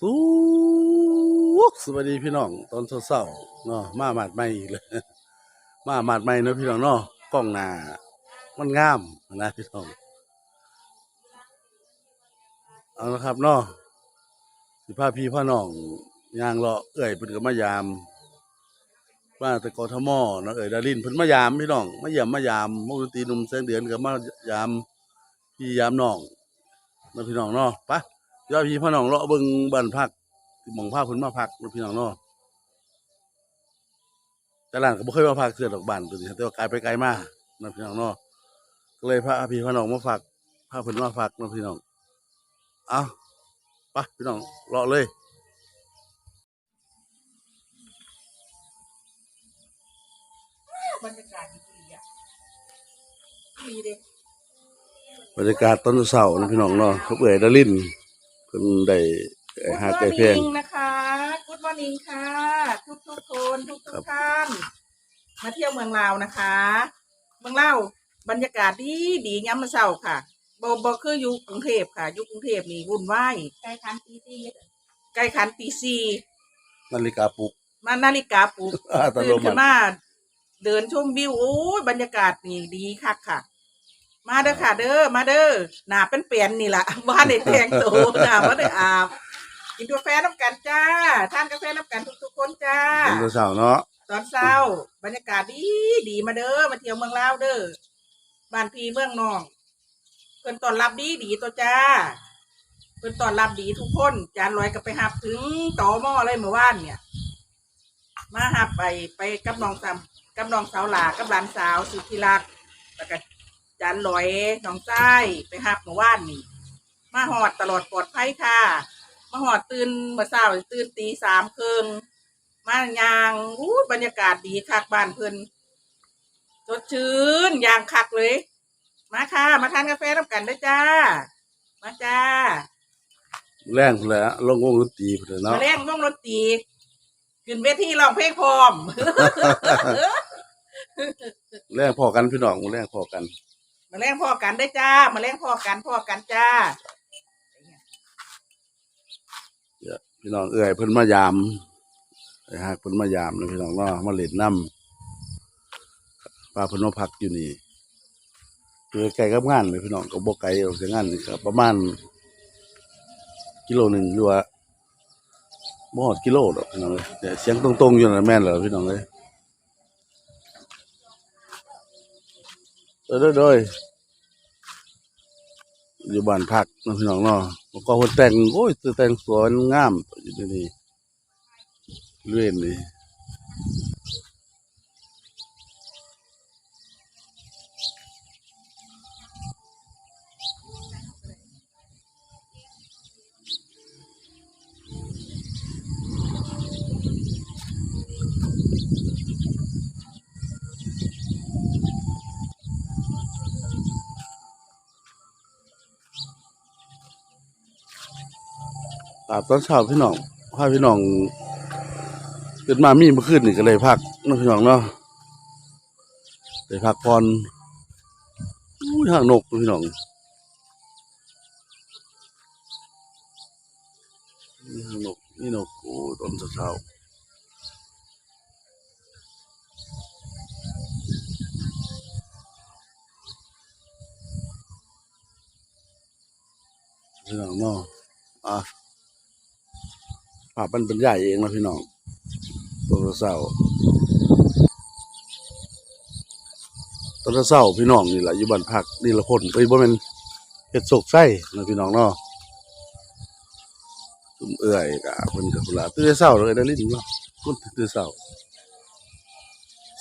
สู้สวัสดีพี่น้องตอนเศร้าๆเนาะมาหมาดใหม่อีกเลยมาหมาดใหม่เนาะพี่น้องเนาะกล้องหน้ามันงามนะพี่น้องเอาละครับเนาะสิพาพี่พ่อน้องยางเลาะเอ่ยเพิ่นก็มายามว่าแต่กทมเนาะเอ่ยดารินเพิ่นมายามพี่น้องมาเยี่ยมมายามมุกตีหนุ่มแสงเดือนก็มายามพี่ยามน้องนะพี่น้องเนาะไปะ ยอดพี่พ่อน้องเลาะเบิ่งบ้านพักที่หมองพาเพิ่นมาพักเนาะพี่น้องเนาะแต่หลานก็บ่เคยมาพักเทื่อดอกบ้านตัวนี้แต่ว่าไกลไปไกลมาเนาะพี่น้องเนาะก็เลยพาพี่พ่อน้องมาฝากพาเพิ่นมาฝากเนาะพี่น้องเอาไปพี่น้องเลาะเลยบรรยากาศดีๆอะดีเด้บรรยากาศตอนเช้าเนาะพี่น้องเนาะเขาเปื่อยดาลิน เพิ่นได้ไอ้หาไก่แพงนะคะกุดมอร์นิ่งค่ะ ทุกทุกๆคนทุกครัทุบกท่าน มาเที่ยวเมืองลาวนะคะ เมืองลาวบรรยากาศดีดีย้ำมาเช้าค่ะบอบคืออยู่กรุงเทพค่ะอยู่กรุงเทพนี่วุ่นวายใกล้คันตีตีใกล้ขันตีสี่นาฬิกาปลุกมานาฬิกาปลุกอ่าตะตื่ลนมขึ้นมันมาเดินชมวิวโอ้ยบรรยากาศนี่ดีคักค่ะ มาเด้อค่ะ เด้อมาเด้อหนาเป็นเปลี่ยนๆนี่ล่ะบ้านในแพงโตหนาบ้านในอาบกินกาแฟน้ำกันจ้าทานกาแฟน้ำกันทุกๆคนจ้าตอนเช้าเนาะตอนเช้า บรรยากาศดีดีมาเด้อมาเที่ยวเมืองลาวเด้อบ้านพี่เมืองน้องเพิ่นต้อนรับดีดีตัวจ้าเพิ่นต้อนรับดีทุกคนจานลอยก็ไปหับถึงต่อหม้อเลยเมื่อวานเนี่ย มาหับไปไปกับน้องซ้ำกับน้องสาวหลากับหลานสาวสุธิรักแล้วก็ จานลอยน้องจ้ายไปหับเมื่อวานนี่มาหอดตลอดปลอดภัยค่ะ มาหอดตื่นเมื่อเช้าตื่นตีสามครึ่งมายางอู้บรรยากาศดีคักบ้านเพิ่นสดชื่นยางคักเลย มาค่ะ มาทานกาแฟน้ำกันด้วยจ้า มาจ้าแรงพุ่นแหละลงวงดนตรีพุ่นแหละเนาะมาเล่นวงดนตรีขึ้นเวทีร้องเพลงพร้อมแรงพอกันพี่น้องแรงพอกัน มาเล่นพ่อกันด้จ้า มาเล่นพ่อกันพ่อกันจ้าพี่น้องเอ่ยเพิ่นมายามไอ้ฮักเพิ่นมายามนะพี่น้องเนาะมาเล่นน้ำปลาเพิ่นมาพักอยู่นี่คือไกลกับงานเลยพี่น้องก็บ่ไกลออกจากงานนี่ก็ประมาณกิโลหนึ่งหรือว่าบ่ฮอดกิโลดอกพี่น้องเอ้ยแต่เสียงตรงๆอยู่นั่นแม่นแล้วพี่น้องเอ้ยเด้อเด้อเด้ อยู่บ้านพักนะพี่น้องเนาะแล้วก็คนแต่งโอ้ยแต่งสวนงามอยู่ที่นี่เลื่อนนี่ ตาตอนเช้าพี่น้องพาพี่น้องขึ้นมามีเมื่อคืนนี่ก็เลยพักนะพี่น้องเนาะเลยพักผ่อนอุ้ยหางนกพี่น้องนี่หางนกนี่นกโอ้ตอนเช้าพี่น้องเนาะอะ ภาพมันบรรยายเองนะพี่น้องตอนเช้าตอนเช้าพี่น้องนี่แหละอยู่บ้านพักนี่ละคนไปบ่แม่นเฮ็ดโศกไส้นะพี่น้องเนาะซุมเอื้อยกะเพิ่นก็พุ่นล่ะตื่นแต่เช้าเลยได้ลิ้นเนาะคนตื่นแต่เช้า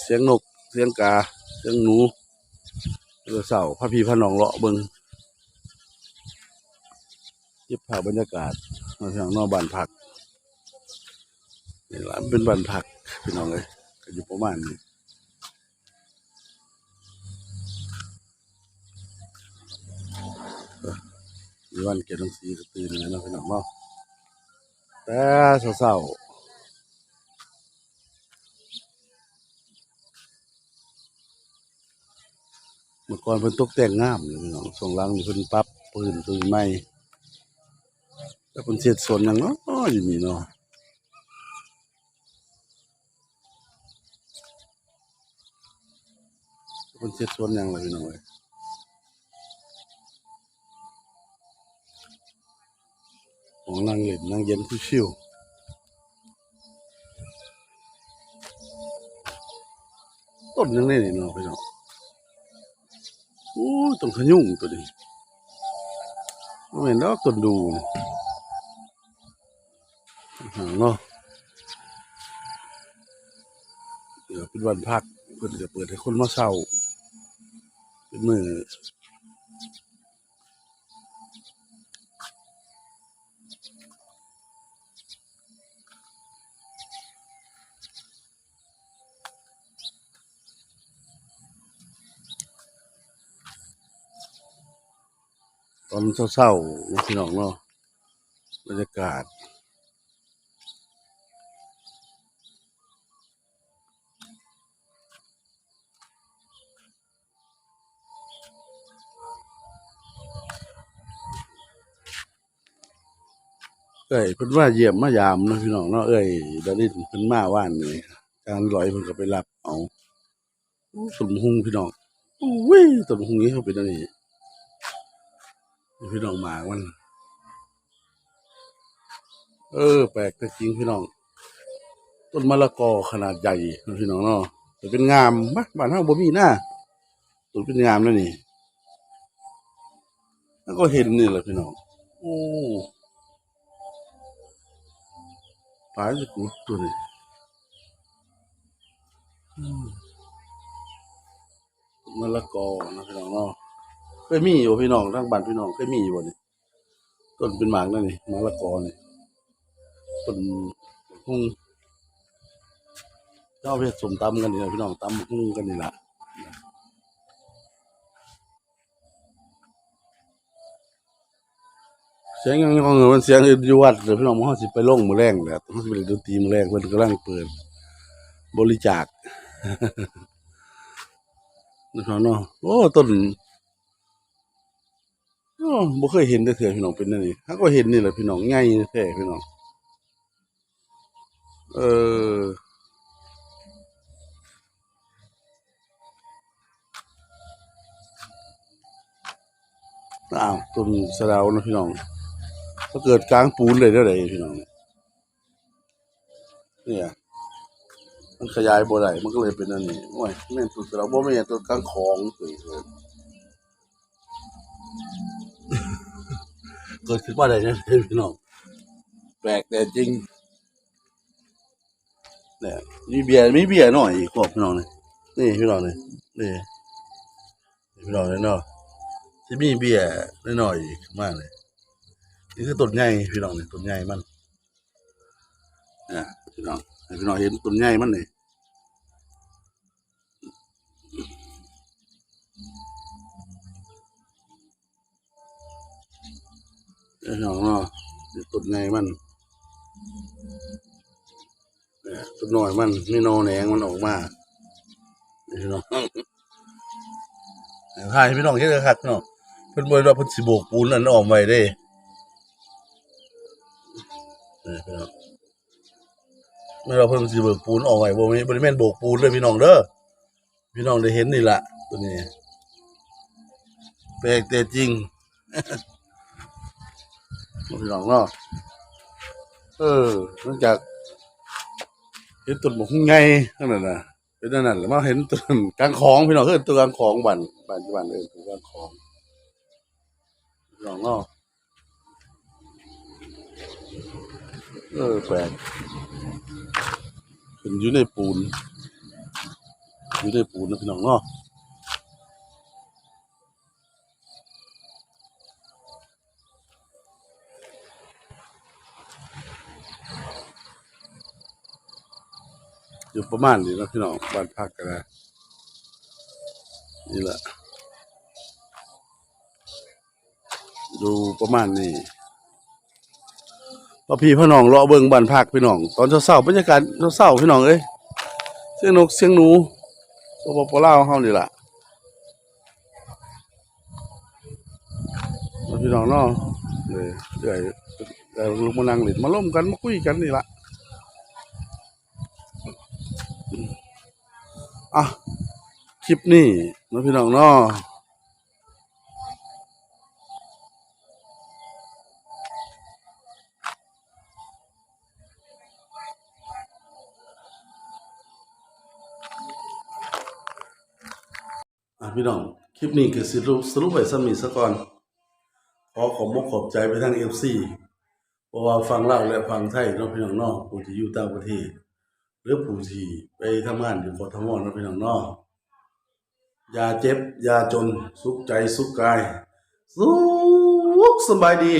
เสียงนกเสียงกาเสียงหนูตื่นแต่เช้าพาพี่พาน้องเลาะเบิ่งเก็บภาพบรรยากาศมาทางนอกบ้านพัก นี่ละเป็นบ้านพักพี่น้องเอ้ยก็อยู่ประมาณนี้มีวันเก็บหนังสือก็ตื่นแล้วนะพี่น้องเนาะแต่เศร้าเมื่อก่อนเพิ่นตกแต่งงามเลยพี่น้องส่งหลังเพิ่นปรับพื้นพื้นใหม่แต่เพิ่นเสร็จส่วนหยังเนาะอยู่นี่เนาะ คนเช็ดสวนยังเลยพี่น้องเอ้ยของนั่งเล่นนั่งเย็นผู้ชิวต้นยังไงนี่เนาะพี่น้องโอ้ต้นขยุ่งตัวนี้ไม่เห็นดอกต้นดูเนาะเดี๋ยวเป็นวันพักเพื่อนจะเปิดให้คนมาเช่า มือตอนเศร้าๆพี่น้องเนาะบรรยากาศ เอ้ยเพิ่นว่าเยี่ยมมายามนะพี่น้องเนาะเอ้ยดารินเพิ่นมาว่านนี่การลอยเพิ่นก็ไปรับเอาสมหุงพี่น้องอุ้ยสมหุงนี้เขาเป็นอันนี้พี่น้องมามันเออ แปลกแต่จริงพี่น้อง ต้นมะละกอขนาดใหญ่นะพี่น้องเนาะแต่เป็นงามบ้บ้านเฮาบ่มีหน้าต้นเป็นงามแล้วนี่แล้วก็เห็นนี่แหละพี่น้องโอ้ ปลาจะกูตัวนี้อืมมะละกอนะพี่น้องเนาะเคยมีอยู่พี่น้องทั้งบ้านพี่น้องเคยมีอยู่บ่นี่ต้นเป็นหมากนั่นนี่มะละกอนี่ต้นหุ้งเจ้าเพชรสมตำกันนี่นะพี่น้องตำหุ้งกันนี่ล่ะ สียงยังของเงินมันเสียงอยู่วัดเดี๋ยวพี่น้องมันสิไปลงมือแรงแหละต้องไปเล่นดนตรีมือแรงเพิ่นกำลังเปิด บริจาคนี่พี่น้องเนาะโอ้ต้นโอ้บ่เคยเห็นได้เถื่อพี่น้องเป็นนั่นนี่ถ้าก็เห็นนี่แหละพี่น้องง่ายแท้พี่น้องเอออ้าวต้นสะดานะพี่น้อง ก็เกิดกลางปูนเลยได้เลยพี่น้องเนี่ย มันขยายบ่ได้มันก็เลยเป็นอันนี้โอ้ยแม่นต้นสะเดาบ่แม่นต้นกลางของเกิดเลยเกิดขึ้นมาได้เนี่ยพี่น้องแปลกแต่จริงเนี่ยมีเบียร์มีเบียร์หน่อยอีกพวกพี่น้องนี่นี่พี่น้องนี่นี่นี่พี่น้องนี่เนาะที่มีเบียร์หน่อยอีกมากเลย นี่คือต้นใหญ่พี่น้องนี่ต้นใหญ่มันเนี่ยพี่น้องพี่น้องเห็นต้นใหญ่มันนี่เนี่ยพี่น้องเนาะต้นใหญ่มันเนี่ยต้นน้อยมันนี่นอแหนงมันออกมานี่พี่น้องถ่ายพี่น้องเห็นเลยครับพี่น้องเพิ่นบ่ได้ว่าเพิ่นสิโบกปูนนั่นออกไว้เด้ นี่พี่น้องไม่ว่าเพิ่นสิโบกปูนออกไว้บ่ม่นบ่ได้แม่นโบกปูนเลยพี่น้องเด้อพี่น้องได้เห็นนี่ละตัวนี้แปลกแต่จริงพี่น้องเนาะเออนอกจากเห็นต้นหมกไงนั่นน่ะเป็นนั่นน่ะแล้วมาเห็นต้นกลางของพี่น้องเห็นต้นกลางของบ้านบ้านที่บ้านเอิ้นต้นกลางของพี่น้องเนาะ เออแปลกเป็นอยู่ในปูน อยู่ในปูนนะพี่น้องเนาะอยู่ประมาณนี้นะพี่น้องบ้านพักกันนะนี่แหละ ดูประมาณนี้ พอพี่พี่น้องรอเบิ่งบ้านพักพี่น้อง ตอนเช้าๆบรรยากาศเช้าๆพี่น้องเอ้ยเสียงนกเสียงหนูสปปลาเฮานี่ล่ะพี่น้องเนาะเลยเดี๋ยวเออลูกมานั่งเล่นมาล่มกันมาคุยกันนี่ล่ะอะคลิปนี้นะพี่น้องเนาะ อะพี่น้อง คลิปนี้คือสรุปสรุปไว้สมีสะก่อน ขอขอบมกขอบใจไปทางเอฟซีเพราะว่าฟังเล่าและฟังไทยเนาะพี่น้องเนาะผู้ที่อยู่ต่างประเทศหรือผู้ที่ไปทำงานอยู่กทมเนาะพี่น้องเนาะอย่าเจ็บอย่าจนสุขใจสุขกาย สุขสบายดี